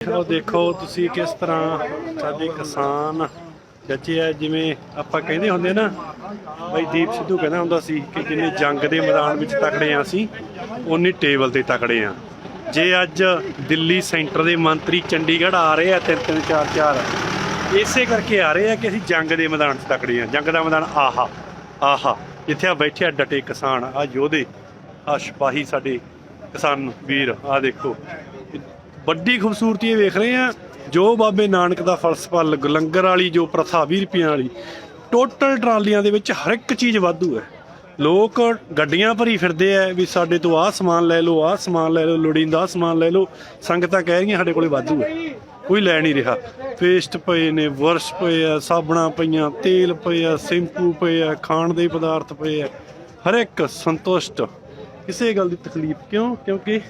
ਉਹ ਦੇਖੋ ਤੁਸੀਂ ਕਿਸ ਤਰ੍ਹਾਂ ਸਾਡੇ ਕਿਸਾਨ ਜੱਜੇ ਆ, ਜਿਵੇਂ ਆਪਾਂ ਕਹਿੰਦੇ ਹੁੰਦੇ ਨਾ, ਬਈ ਦੀਪ ਸਿੱਧੂ ਕਹਿੰਦਾ ਹੁੰਦਾ ਸੀ ਕਿ ਜਿੰਨੇ ਜੰਗ ਦੇ ਮੈਦਾਨ ਵਿੱਚ ਤਕੜੇ ਆ ਅਸੀਂ ਉਨੀ ਟੇਬਲ ਤੇ ਤਕੜੇ ਆ। ਜੇ ਅੱਜ ਦਿੱਲੀ ਸੈਂਟਰ ਦੇ ਮੰਤਰੀ ਚੰਡੀਗੜ੍ਹ ਆ ਰਹੇ ਆ, ਤਿੰਨ ਤਿੰਨ, ਚਾਰ ਚਾਰ, ਇਸੇ ਕਰਕੇ ਆ ਰਹੇ ਆ ਕਿ ਅਸੀਂ ਜੰਗ ਦੇ ਮੈਦਾਨ 'ਚ ਤਕੜੇ ਆ। ਜੰਗ ਦਾ ਮੈਦਾਨ ਆਹਾ ਆਹਾ, ਜਿੱਥੇ ਆ ਬੈਠੇ ਆ ਡਟੇ ਕਿਸਾਨ, ਆ ਯੋਧੇ, ਆ ਸਿਪਾਹੀ ਸਾਡੇ ਕਿਸਾਨ ਵੀਰ, ਆ ਦੇਖੋ। ਵੱਡੀ ਖੂਬਸੂਰਤੀ ਇਹ ਵੇਖ ਰਹੇ ਆ ਜੋ ਬਾਬੇ ਨਾਨਕ ਦਾ ਫਲਸਫਾ ਲਗ- ਲੰਗਰ ਵਾਲੀ, ਜੋ ਪ੍ਰਥਾ 20 ਰੁਪਈਆਂ ਵਾਲੀ ਟੋਟਲ ਟਰਾਲੀਆਂ ਦੇ ਵਿੱਚ ਹਰ ਇੱਕ ਚੀਜ਼ ਵਾਧੂ ਹੈ। ਲੋਕ ਗੱਡੀਆਂ ਭਰੀ ਫਿਰਦੇ ਆ ਵੀ ਸਾਡੇ ਤੋਂ ਆਹ ਸਮਾਨ ਲੈ ਲਓ, ਆਹ ਸਮਾਨ ਲੈ ਲਓ, ਲੋੜੀਂਦਾ ਆਹ ਸਮਾਨ ਲੈ ਲਓ, ਸੰਗਤਾਂ ਕਹਿ ਰਹੀਆਂ ਸਾਡੇ ਕੋਲੇ ਵਾਧੂ ਹੈ। ਕੋਈ ਲੈ ਨਹੀਂ ਰਿਹਾ। ਪੇਸਟ ਪਏ ਨੇ, ਵਰਸ਼ ਪਏ ਆ, ਸਾਬਣਾ ਪਈਆਂ, ਤੇਲ ਪਏ ਆ, ਸ਼ੈਂਪੂ ਪਏ ਆ, ਖਾਣ ਦੇ ਪਦਾਰਥ ਪਏ ਆ। ਹਰ ਇੱਕ ਸੰਤੁਸ਼ਟ। ਕਿਸੇ ਗੱਲ ਦੀ ਤਕਲੀਫ ਕਿਉਂ? ਕਿਉਂਕਿ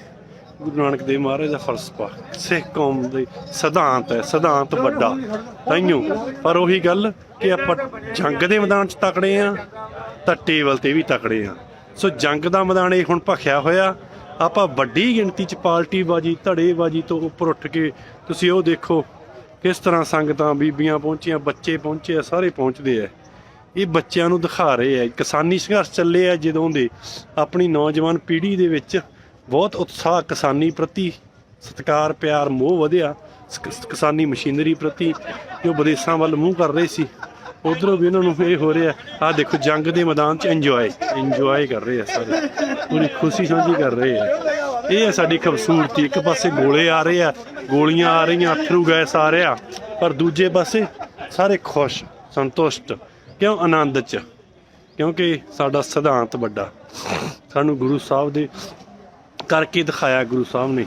ਗੁਰੂ ਨਾਨਕ ਦੇਵ ਮਹਾਰਾਜ ਦਾ ਫਲਸਫਾ, ਸਿੱਖ ਕੌਮ ਦੇ ਸਿਧਾਂਤ ਹੈ, ਸਿਧਾਂਤ ਵੱਡਾ, ਤਾਈਓ। ਪਰ ਉਹੀ ਗੱਲ ਕਿ ਆਪਾਂ ਜੰਗ ਦੇ ਮੈਦਾਨ 'ਚ ਤਕੜੇ ਆ, ਤਾਂ ਟੇਬਲ ਤੇ ਵੀ ਤਕੜੇ ਆ। ਸੋ ਜੰਗ ਦਾ ਮੈਦਾਨ ਇਹ ਹੁਣ ਭਖਿਆ ਹੋਇਆ, ਆਪਾਂ ਵੱਡੀ ਗਿਣਤੀ 'ਚ ਪਾਰਟੀ ਬਾਜੀ ਧੜੇ ਤੋਂ ਉੱਪਰ ਉੱਠ ਕੇ ਤੁਸੀਂ ਉਹ ਦੇਖੋ, ਕਿਸ ਤਰ੍ਹਾਂ ਸੰਗਤਾਂ ਬੀਬੀਆਂ ਪਹੁੰਚੀਆਂ, ਬੱਚੇ ਪਹੁੰਚੇ ਆ, ਸਾਰੇ ਪਹੁੰਚਦੇ ਆ। ਇਹ ਬੱਚਿਆਂ ਨੂੰ ਦਿਖਾ ਰਹੇ ਆ ਕਿਸਾਨੀ ਸੰਘਰਸ਼ ਚੱਲੇ ਆ ਜਦੋਂ ਦੇ ਆਪਣੀ ਨੌਜਵਾਨ ਪੀੜ੍ਹੀ ਦੇ ਵਿੱਚ ਬਹੁਤ ਉਤਸ਼ਾਹ ਕਿਸਾਨੀ ਪ੍ਰਤੀ, ਸਤਿਕਾਰ, ਪਿਆਰ, ਮੋਹ ਵਧਿਆ। ਕਿਸਾਨੀ ਮਸ਼ੀਨਰੀ ਪ੍ਰਤੀ ਜੋ ਵਿਦੇਸ਼ਾਂ ਵੱਲ ਮੂੰਹ ਕਰ ਰਹੇ ਸੀ, ਉਧਰੋਂ ਵੀ ਉਹਨਾਂ ਨੂੰ ਇਹ ਹੋ ਰਿਹਾ ਆ ਦੇਖੋ ਜੰਗ ਦੇ ਮੈਦਾਨ 'ਚ ਇੰਜੋਏ ਇੰਜੋਏ ਕਰ ਰਹੇ ਆ ਸਾਰੇ। ਪੂਰੀ ਖੁਸ਼ੀ ਸਾਂਝੀ ਕਰ ਰਹੇ ਆ। ਇਹ ਹੈ ਸਾਡੀ ਖੂਬਸੂਰਤੀ, ਇੱਕ ਪਾਸੇ ਗੋਲੇ ਆ ਰਹੇ ਆ, ਗੋਲੀਆਂ ਆ ਰਹੀਆਂ, ਅਥਰੂ ਗੈਸ ਆ ਰਿਹਾ, ਪਰ ਦੂਜੇ ਪਾਸੇ ਸਾਰੇ ਖੁਸ਼, ਸੰਤੁਸ਼ਟ, ਕਿਉਂ ਆਨੰਦ 'ਚ? ਕਿਉਂਕਿ ਸਾਡਾ ਸਿਧਾਂਤ ਵੱਡਾ। ਸਾਨੂੰ ਗੁਰੂ ਸਾਹਿਬ ਦੇ ਕਰਕੇ ਦਿਖਾਇਆ ਗੁਰੂ ਸਾਹਿਬ ਨੇ।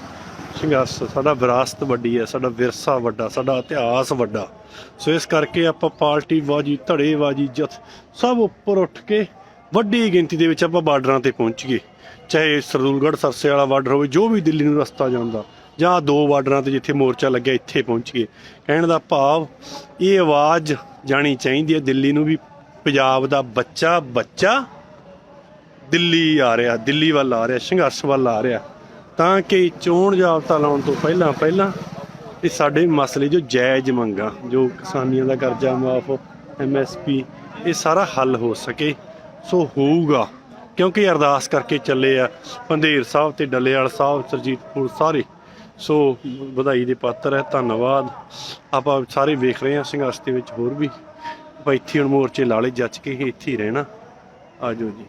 ਸੰਘਰਸ਼ ਸਾਡਾ ਵਿਰਾਸਤ ਵੱਡੀ ਹੈ, ਸਾਡਾ ਵਿਰਸਾ ਵੱਡਾ, ਸਾਡਾ ਇਤਿਹਾਸ ਵੱਡਾ। ਸੋ ਇਸ ਕਰਕੇ ਆਪਾਂ ਪਾਰਟੀ ਬਾਜੀ ਜਥ ਸਭ ਉੱਪਰ ਉੱਠ ਕੇ ਵੱਡੀ ਗਿਣਤੀ ਦੇ ਵਿੱਚ ਆਪਾਂ ਬਾਰਡਰਾਂ ਤੇ ਪਹੁੰਚ ਗਏ। ਚਾਹੇ ਸਰਦੂਲਗੜ੍ਹ ਸਰਸੇ ਵਾਲਾ ਬਾਰਡਰ ਹੋਵੇ, ਜੋ ਵੀ ਦਿੱਲੀ ਨੂੰ ਰਸਤਾ ਜਾਂਦਾ, ਜਾਂ ਦੋ ਬਾਰਡਰਾਂ ਤੇ ਜਿੱਥੇ ਮੋਰਚਾ ਲੱਗਿਆ, ਇੱਥੇ ਪਹੁੰਚ ਗਏ। ਕਹਿਣ ਦਾ ਭਾਵ, ਇਹ ਆਵਾਜ਼ ਜਾਣੀ ਚਾਹੀਦੀ ਹੈ ਦਿੱਲੀ ਨੂੰ ਵੀ, ਪੰਜਾਬ ਦਾ ਬੱਚਾ ਬੱਚਾ ਦਿੱਲੀ ਆ ਰਿਹਾ, ਦਿੱਲੀ ਵੱਲ ਆ ਰਿਹਾ, ਸੰਘਰਸ਼ ਵੱਲ ਆ ਰਿਹਾ। ਤਾਂ ਕਿ ਚੋਣ ਜਾਬਤਾ ਲਾਉਣ ਤੋਂ ਪਹਿਲਾਂ ਪਹਿਲਾਂ ਇਹ ਸਾਡੇ ਮਸਲੇ ਜੋ ਜਾਇਜ਼ ਮੰਗਾਂ, ਜੋ ਕਿਸਾਨੀਆਂ ਦਾ ਕਰਜ਼ਾ ਮਾਫ ਐਮਐਸਪੀ ਇਹ ਸਾਰਾ ਹੱਲ ਹੋ ਸਕੇ। ਸੋ ਹੋਊਗਾ, ਕਿਉਂਕਿ ਅਰਦਾਸ ਕਰਕੇ ਚੱਲੇ ਆ ਪੰਧੇਰ ਸਾਹਿਬ ਤੇ ਡੱਲੇਵਾਲ ਸਾਹਿਬ, ਸਰਜੀਤਪੁਰ ਸਾਰੇ। ਸੋ ਵਧਾਈ ਦੇ ਪਾਤਰ ਹੈ, ਧੰਨਵਾਦ। ਆਪਾਂ ਸਾਰੇ ਵੇਖ ਰਹੇ ਹਾਂ ਸੰਘਰਸ਼ ਦੇ ਵਿੱਚ ਹੋਰ ਵੀ। ਆਪਾਂ ਇੱਥੇ ਹੁਣ ਮੋਰਚੇ ਲਾਲੇ ਜੱਜ ਕੇ ਹੀ ਇੱਥੇ ਹੀ ਰਹਿਣਾ। ਆਜੋ ਜੀ।